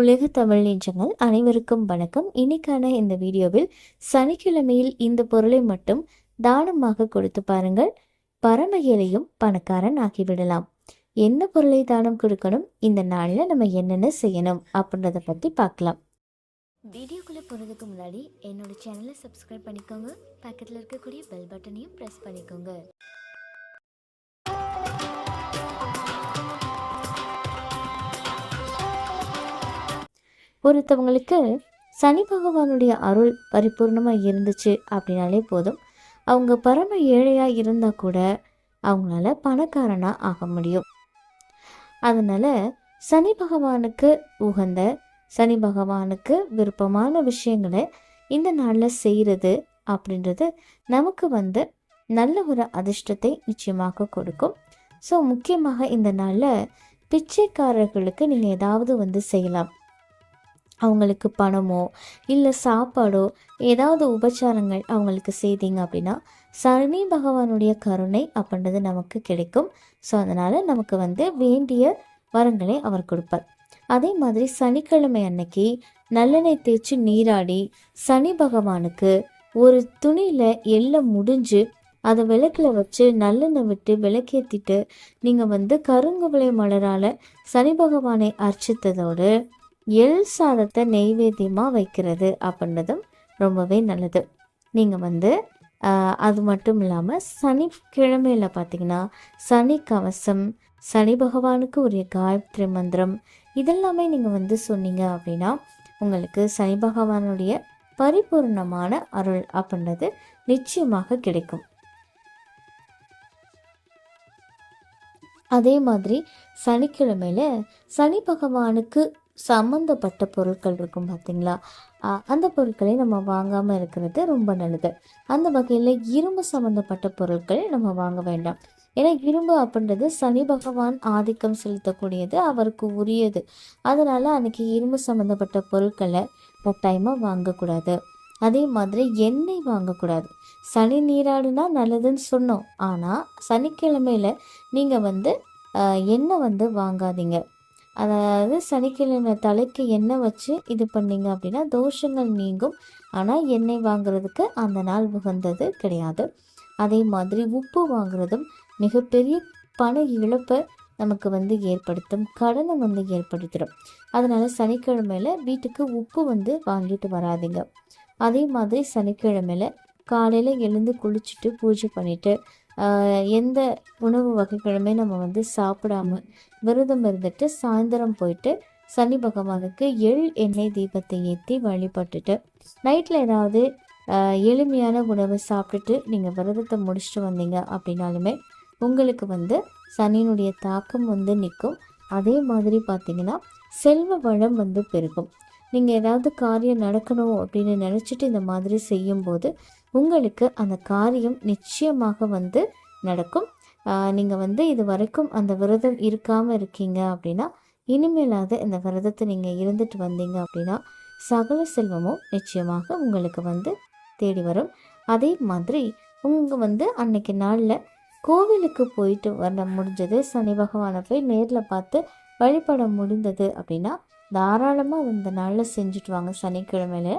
உலக தமிழ் நெஞ்சங்கள் அனைவருக்கும் வணக்கம். இன்னைக்கான இந்த வீடியோவில் சனிக்கிழமையில் இந்த பொருளை மட்டும் தானமாக கொடுத்து பாருங்கள். பரம ஏழையும் பணக்காரன் ஆகிவிடலாம். என்ன பொருளை தானம் கொடுக்கணும்? இந்த நாளில் நம்ம என்னென்ன செய்யணும்? அப்படின்றத பற்றி பார்க்கலாம். வீடியோக்குள்ளே போகிறதுக்கு முன்னாடி என்னோட சேனலை சப்ஸ்கிரைப் பண்ணிக்கோங்க. பக்கத்தில் இருக்கக்கூடிய பெல் பட்டனையும் ப்ரெஸ் பண்ணிக்கோங்க. ஒருத்தவங்களுக்கு சனி பகவானுடைய அருள் பரிபூர்ணமாக இருந்துச்சு அப்படின்னாலே போதும். அவங்க பரம ஏழையாக இருந்தால் கூட அவங்களால பணக்காரனாக ஆக முடியும். அதனால் சனி பகவானுக்கு உகந்த சனி பகவானுக்கு விருப்பமான விஷயங்களை இந்த நாளில் செய்கிறது அப்படின்றது நமக்கு வந்து நல்ல ஒரு அதிர்ஷ்டத்தை நிச்சயமாக கொடுக்கும். ஸோ முக்கியமாக இந்த நாளில் பிச்சைக்காரர்களுக்கு நீங்கள் ஏதாவது வந்து செய்யலாம். அவங்களுக்கு பணமோ இல்லை சாப்பாடோ ஏதாவது உபச்சாரங்கள் அவங்களுக்கு செய்தீங்க அப்படின்னா சனி பகவானுடைய கருணை அப்படின்றது நமக்கு கிடைக்கும். ஸோ அதனால் நமக்கு வந்து வேண்டிய வரங்களை அவர் கொடுப்பார். அதே மாதிரி சனிக்கிழமை அன்னைக்கு நல்லெண்ணெய் தேய்ச்சி நீராடி சனி பகவானுக்கு ஒரு துணியில் எல்லாம் முடிஞ்சு அதை விளக்கில் வச்சு நல்லெண்ணெய் விட்டு விளக்கேற்றிட்டு நீங்கள் வந்து கருங்குவளை மலரால் சனி பகவானை அர்ச்சித்ததோடு எள் சாதத்தை நெய்வேத்தியமாக வைக்கிறது அப்படின்றதும் ரொம்பவே நல்லது. நீங்கள் வந்து அது மட்டும் இல்லாமல் சனிக்கிழமையில் பார்த்தீங்கன்னா சனி கவசம் சனி பகவானுக்கு உரிய காயத்ரி மந்திரம் இதெல்லாமே நீங்கள் வந்து சொன்னீங்க அப்படின்னா உங்களுக்கு சனி பகவானுடைய பரிபூர்ணமான அருள் அப்படின்றது நிச்சயமாக கிடைக்கும். அதே மாதிரி சனிக்கிழமையில் சனி பகவானுக்கு சம்மந்தப்பட்ட பொருட்கள் இருக்கும் பார்த்தீங்களா அந்த பொருட்களை நம்ம வாங்காமல் இருக்கிறது ரொம்ப நல்லது. அந்த வகையில் இரும்பு சம்மந்தப்பட்ட பொருட்கள் நம்ம வாங்க வேண்டாம். ஏன்னா இரும்பு அப்படின்றது சனி பகவான் ஆதிக்கம் செலுத்தக்கூடியது அவருக்கு உரியது. அதனால் அன்றைக்கி இரும்பு சம்மந்தப்பட்ட பொருட்களை கட்டாயமாக வாங்கக்கூடாது. அதே மாதிரி எண்ணெய் வாங்கக்கூடாது. சனி நீராடுனா நல்லதுன்னு சொன்னோம். ஆனால் சனிக்கிழமையில் நீங்கள் வந்து எண்ணெய் வந்து வாங்காதீங்க. அதாவது சனிக்கிழமை தலைக்கு எண்ணெய் வச்சு இது பண்ணீங்க அப்படின்னா தோஷங்கள் நீங்கும். ஆனால் எண்ணெய் வாங்குறதுக்கு அந்த நாள் உகந்தது கிடையாது. அதே மாதிரி உப்பு வாங்குறதும் மிகப்பெரிய பண இழப்பை நமக்கு வந்து ஏற்படுத்தும் கடனை வந்து ஏற்படுத்திடும். அதனால் சனிக்கிழமையில் வீட்டுக்கு உப்பு வந்து வாங்கிட்டு வராதிங்க. அதே மாதிரி சனிக்கிழமையில் காலையில் எழுந்து குளிச்சுட்டு பூஜை பண்ணிவிட்டு எந்த உணவு வகைகளுமே நம்ம வந்து சாப்பிடாம விரதம் இருந்துட்டு சாயந்தரம் போயிட்டு சனி பகவானுக்கு எள் எண்ணெய் தீபத்தை ஏற்றி வழிபட்டுட்டு நைட்டில் ஏதாவது எளிமையான உணவை சாப்பிட்டுட்டு நீங்கள் விரதத்தை முடிச்சுட்டு வந்தீங்க அப்படின்னாலுமே உங்களுக்கு வந்து சனியினுடைய தாக்கம் வந்து நிற்கும். அதே மாதிரி பார்த்தீங்கன்னா செல்வ வளம் வந்து பெருகும். நீங்கள் ஏதாவது காரியம் நடக்கணும் அப்படின்னு நினச்சிட்டு இந்த மாதிரி செய்யும்போது உங்களுக்கு அந்த காரியம் நிச்சயமாக வந்து நடக்கும். நீங்கள் வந்து இது வரைக்கும் அந்த விரதம் இருக்காமல் இருக்கீங்க அப்படின்னா இனிமேலாவது இந்த விரதத்தை நீங்கள் இருந்துட்டு வந்தீங்க அப்படின்னா சகல செல்வமும் நிச்சயமாக உங்களுக்கு வந்து தேடி வரும். அதே மாதிரி உங்கள் வந்து அன்னைக்கு நாளில் கோவிலுக்கு போயிட்டு வர முடிஞ்சது. சனி பகவானை போய் நேரில் பார்த்து வழிபட முடிந்தது அப்படின்னா தாராளமாக இந்த நாளில் செஞ்சுட்டு வாங்க. சனிக்கிழமையில